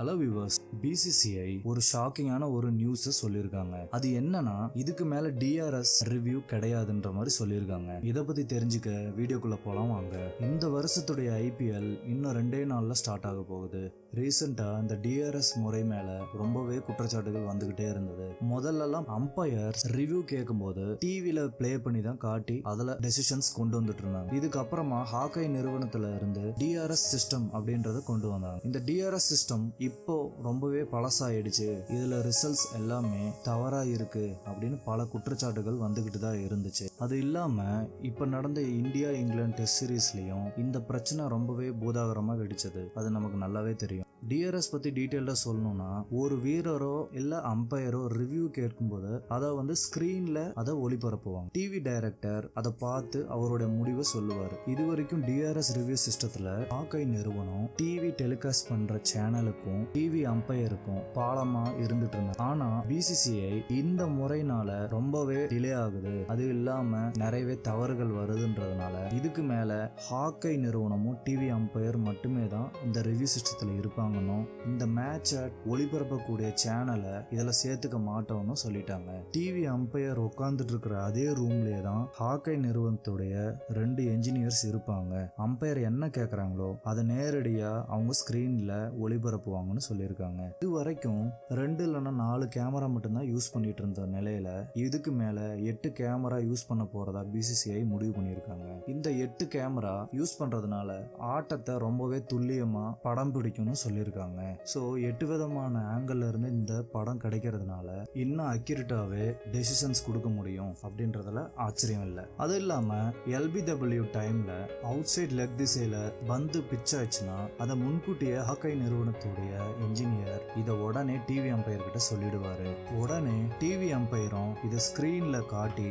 Hello viewers BCCI ஒரு ஷாக்கிங்கான ஒரு news சொல்லியிருக்காங்க. அது என்னன்னா இதுக்கு மேல டிஆர்எஸ் ரிவ்யூ கிடையாதுன்ற மாதிரி சொல்லியிருக்காங்க. இதை பத்தி தெரிஞ்சுக்க வீடியோக்குள்ள போலாம் வாங்க. இந்த வருஷத்துடைய ஐபிஎல் இன்னும் ரெண்டே நாள்ல ஸ்டார்ட் ஆக போகுது. ரீசெண்டா இந்த டிஆர்எஸ் முறை மேல ரொம்பவே குற்றச்சாட்டுகள் வந்துகிட்டே இருந்தது. முதல்லலாம் அம்பையர் ரிவ்யூ கேட்கும்போது டிவில ப்ளே பண்ணி தான் காட்டி அதுல டெசிஷன்ஸ் கொண்டு வந்துட்டு இருந்தாங்க. இதுக்கப்புறமா ஹாக்கை நிறுவனத்துல இருந்து டிஆர்எஸ் சிஸ்டம் அப்படின்றத கொண்டு வந்தாங்க. இந்த டிஆர்எஸ் சிஸ்டம் இப்போ ரொம்பவே பழசாயிடுச்சு. இதுல ரிசல்ட்ஸ் எல்லாமே தவறா இருக்கு அப்படின்னு பல குற்றச்சாட்டுகள் வந்துகிட்டு தான் இருந்துச்சு. அது இல்லாமல் இப்போ நடந்த இந்தியா இங்கிலாந்து டெஸ்ட் சீரீஸ்லையும் இந்த பிரச்சனை ரொம்பவே பூதாகரமாக வெடிச்சது. அது நமக்கு நல்லாவே தெரியும். டிஆர்எஸ் பற்றி டீட்டெயிலாக சொல்லணும்னா ஒரு வீரரோ இல்லை அம்பையரோ ரிவ்யூ கேட்கும்போது அதை வந்து ஸ்க்ரீனில் அதை ஒளிபரப்புவாங்க. டிவி டைரக்டர் அதை பார்த்து அவருடைய முடிவை சொல்லுவார். இது வரைக்கும் டிஆர்எஸ் ரிவ்யூ சிஸ்டத்தில் ஆக்கை நிறுவனம் டிவி டெலிகாஸ்ட் பண்ணுற சேனலுக்கும் டிவி அம்பையருக்கும் பாலமாக இருந்துட்டு இருந்தாங்க. ஆனால் பிசிசிஐ இந்த முறைனால ரொம்பவே டிலே ஆகுது. அது இல்லாம நிறையவே தவறுகள் வருதுன்றதுனால இதுக்கு மேல ஹாக்கை நிறுவனமும் டிவி அம்பையர் மட்டுமே தான் இந்த ரிவ்யூ சிஸ்டத்துல இருப்பாங்கன்னு இந்த மேட்சை ஒளிபரப்பக்கூடிய சேனலை இதுல சேர்த்துக்க மாட்டோம்னு சொல்லிட்டாங்க. டிவி அம்பையர் உட்காந்துட்டு இருக்கிற அதே ரூம்லயே தான் ஹாக்கை நிறுவனத்துடைய ரெண்டு என்ஜினியர்ஸ் இருப்பாங்க. அம்பையர் என்ன கேக்குறாங்களோ அதை நேரடியா அவங்க ஸ்கிரீன்ல ஒளிபரப்புவாங்கன்னு சொல்லியிருக்காங்க. இது வரைக்கும் ரெண்டு இல்லைன்னா நாலு கேமரா மட்டும்தான் யூஸ் பண்ணிட்டு இருந்த நிலையில இதுக்கு மேல எட்டு கேமரா யூஸ் பண்ண போறதா பிசிசிஐ முடிவு பண்ணியிருக்காங்க. இந்த எட்டு கேமரா யூஸ் பண்றதுனால ஆட்டத்தை ரொம்பவே துல்லியமா படம் பிடிக்கும்னு சொல்லியிருக்காங்க. ஸோ எட்டு விதமான ஆங்கிள் இருந்து இந்த படம் கிடைக்கிறதுனால இன்னும் அக்யூரேட்டாவே டெசிஷன்ஸ் கொடுக்க முடியும் அப்படின்றதுல ஆச்சரியம் இல்லை. அது இல்லாம எல்பிடபிள்யூ டைம்ல அவுட் சைட் லெக் திசையில பந்து பிச் ஆச்சுன்னா அதை முன்கூட்டியே ஹாக்கை நிறுவனத்துடைய இன்ஜினியர் இதை உடனே டிவி அம்பையர் கிட்ட சொல்லிடுவாரு. உடனே டிவி அம்பையரும் இதை ஸ்கிரீன்ல காட்டி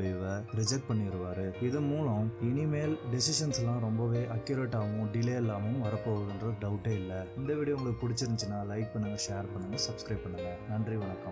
எல்பிடபிள்யூவை ரிஜெக்ட் பண்ணிடுவாரு இது மூலம் இனிமேல் டெசிஷன்ஸ்லாம் ரொம்பவே அக்யூரேட்டாகவும் டிலே இல்லாமல் வரப்போகுதுன்ற டவுட்டே இல்லை. இந்த வீடியோ உங்களுக்கு பிடிச்சிருந்துச்சுன்னா லைக் பண்ணுங்கள் ஷேர் பண்ணுங்கள் சப்ஸ்கிரைப் பண்ணுங்கள் நன்றி வணக்கம்.